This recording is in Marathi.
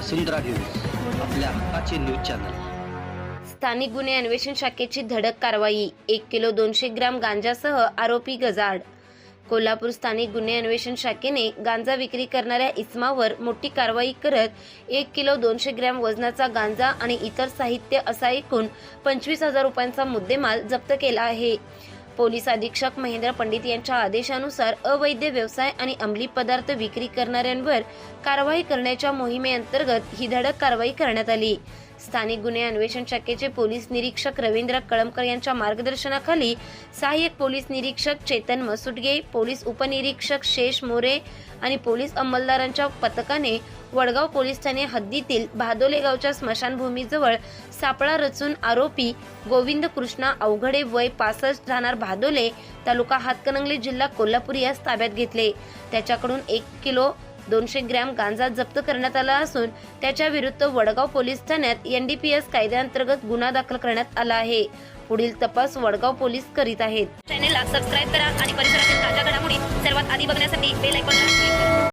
वसुंधरा न्यूज आपल्या हक्काचे न्यूज चॅनल. स्थानिक गुन्हे अन्वेषण शाखेची धडक कारवाई एक किलो दोनशे ग्रॅम गांजासह आरोपी गजाड कोल्हापूर स्थानिक गुन्हे अन्वेषण शाखेने गांजा विक्री करणाऱ्या इस्मावर मोठी कारवाई करत एक किलो दोनशे ग्रॅम वजनाचा गांजा आणि इतर साहित्य असा एकूण पंचवीस हजार रुपयांचा मुद्देमाल जप्त केला आहे. पोलीस अधीक्षक महेंद्र पंडित यांच्या आदेशानुसार अवैध व्यवसाय आणि अंमली पदार्थ विक्री करणाऱ्यांवर कारवाई करण्याच्या मोहिमेअंतर्गत ही धडक कारवाई करण्यात आली. स्थानिक गुन्हे अन्वेषण शाखेचे पोलीस निरीक्षक रवींद्र कळमकर यांच्या मार्गदर्शनाखाली सहाय्यक पोलीस निरीक्षक चेतन मसुटगे पोलीस उपनिरीक्षक शेष मोरे आणि पोलीस अंमलदारांच्या पथकाने वडगाव पोलीस ठाणे हद्दीतील भादोले गावच्या स्मशानभूमीजवळ सापळा रचून आरोपी गोविंद कृष्णा अवघडे वय पासष्ट राहणार भादोले तालुका हातकणंगले जिल्हा कोल्हापूर यास ताब्यात घेतले. त्याच्याकडून एक किलो दोनशे ग्रॅम गांजा जप्त करण्यात आला असून त्याच्या विरुद्ध वडगाव पोलीस ठाण्यात एनडीपीएस कायद्याअंतर्गत गुन्हा दाखल करण्यात आला आहे. पुढील तपास वडगाव पोलीस करीत आहेत. चॅनेलला सबस्क्राईब करा आणि परिसरातील ताज्या घडामोडी सर्वात आधी बघण्यासाठी बेल आयकॉन